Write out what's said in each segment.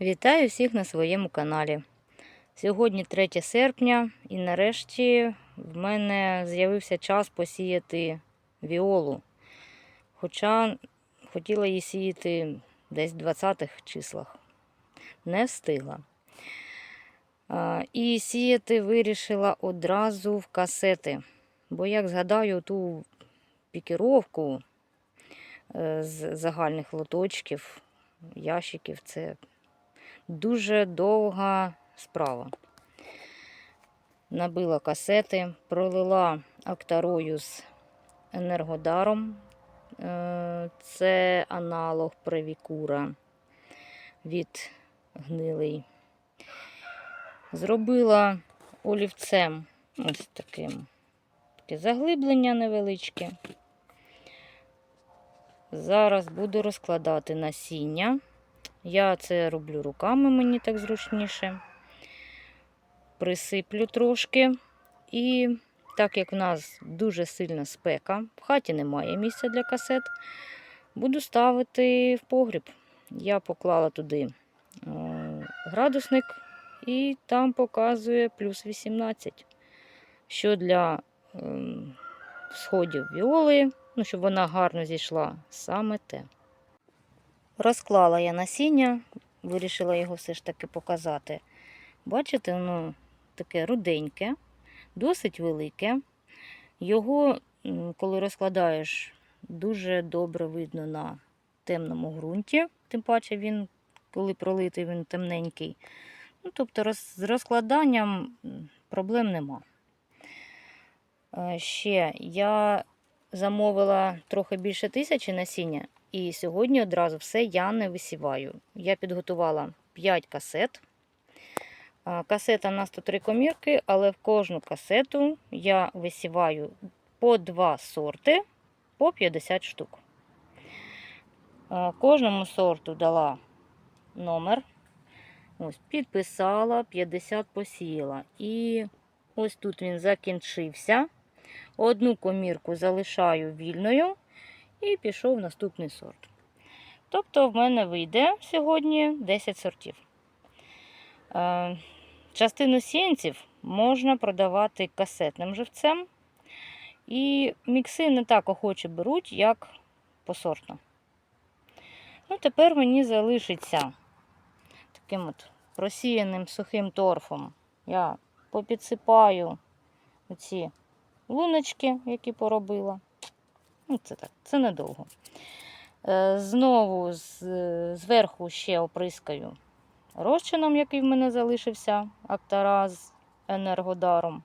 Вітаю всіх на своєму каналі. Сьогодні 3 серпня, і нарешті в мене з'явився час посіяти віолу. Хоча хотіла її сіяти десь в 20-х числах. Не встигла. І сіяти вирішила одразу в касети. Бо, як згадаю, ту пікіровку е, з загальних лоточків, ящиків, це дуже довга справа. Набила касети, пролила актарою з енергодаром. Е, Це аналог Превікура від гнилий. Зробила олівцем ось таким таке заглиблення невеличке. Зараз буду розкладати насіння. Я це роблю руками, мені так зручніше. Присиплю трошки. І так як в нас дуже сильна спека, в хаті немає місця для касет, буду ставити в погріб. Я поклала туди е, градусник, і там показує плюс 18, що для е, сходів віоли, ну, щоб вона гарно зійшла, саме те. Розклала я насіння, вирішила його все ж таки показати. Бачите, воно таке руденьке, досить велике. Його, коли розкладаєш, дуже добре видно на темному ґрунті, тим паче він, коли пролитий, він темненький. Ну, тобто роз, з розкладанням проблем нема. Е, Ще я замовила трохи більше тисячі насіння. І сьогодні одразу все я не висіваю. Я підготувала 5 касет. Касета на 103 комірки, але в кожну касету я висіваю по 2 сорти по 50 штук. Кожному сорту дала номер. Ось, підписала, 50 посіяла. І ось тут він закінчився. Одну комірку залишаю вільною і пішов наступний сорт. Тобто в мене вийде сьогодні 10 сортів. Е, Частину сіянців можна продавати касетним живцем. І мікси не так охоче беруть, як посортно. Ну, тепер мені залишиться таким от просіяним сухим торфом. Я попідсипаю оці луночки, які поробила. Ну, це так, це недовго. Е, Знову зверху ще оприскаю розчином, який в мене залишився, актара з енергодаром.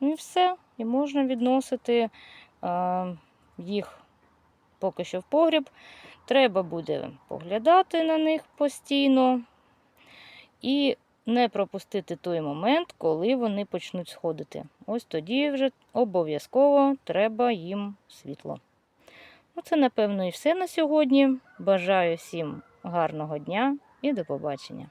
Ну і все. І можна відносити е, їх поки що в погріб. Треба буде поглядати на них постійно і не пропустити той момент, коли вони почнуть сходити. Ось тоді вже обов'язково треба їм світло. Ну, це, напевно, і все на сьогодні. Бажаю всім гарного дня і до побачення.